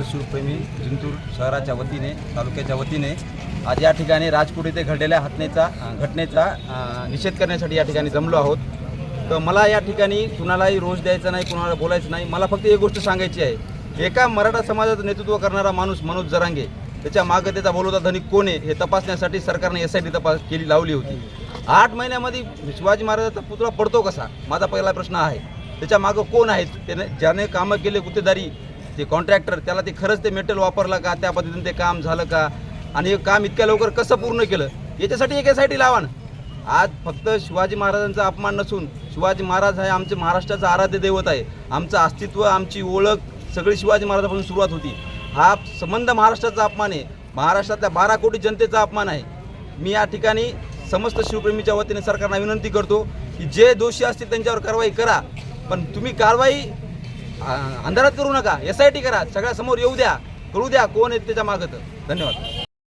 समस्त शिवप्रेमी जिंतूर शहराच्या वतीने तालुक्याच्या वतीने आज या ठिकाणी राजकोट येथे घडलेल्या हत्नेचा घटनेचा निषेध करण्यासाठी या ठिकाणी जमलो आहोत. तर मला या ठिकाणी कुणालाही रोष द्यायचा नाही कुणाला बोलायचं नाही. मला फक्त एक गोष्ट सांगायची आहे. एका मराठा समाजाचं नेतृत्व करणारा माणूस मनोज जरांगे त्याच्या मागं त्याचा बोलवता धनी कोण आहे हे तपासण्यासाठी सरकारने एस आय टी तपास केली लावली होती. आठ महिन्यामध्ये शिवाजी महाराजाचा पुतळा पडतो कसा? माझा पहिला प्रश्न आहे. त्याच्या मागं कोण आहेत? त्याने ज्याने कामं केले गुत्तेदारी ते कॉन्ट्रॅक्टर त्याला ते खरंच ते मेटल वापरलं का? त्या पद्धतीने ते काम झालं का? आणि हे काम इतक्या लवकर कसं पूर्ण केलं? याच्यासाठी एक एस लावा आज फक्त शिवाजी महाराजांचा अपमान नसून शिवाजी महाराज हे आमचे महाराष्ट्राचं आराध्य दैवत आहे. आमचं अस्तित्व आमची ओळख सगळी शिवाजी महाराजापासून सुरुवात होती. हा संबंध महाराष्ट्राचा अपमान आहे. महाराष्ट्रातल्या बारा कोटी जनतेचा अपमान आहे. मी या ठिकाणी समस्त शिवप्रेमीच्या वतीने सरकारला विनंती करतो की जे दोषी असतील त्यांच्यावर कारवाई करा. पण तुम्ही कारवाई अंधारात करू नका. एस आय टी करा. सगळ्यासमोर येऊ द्या. कळू द्या कोण आहेत त्याच्या मागं धन्यवाद.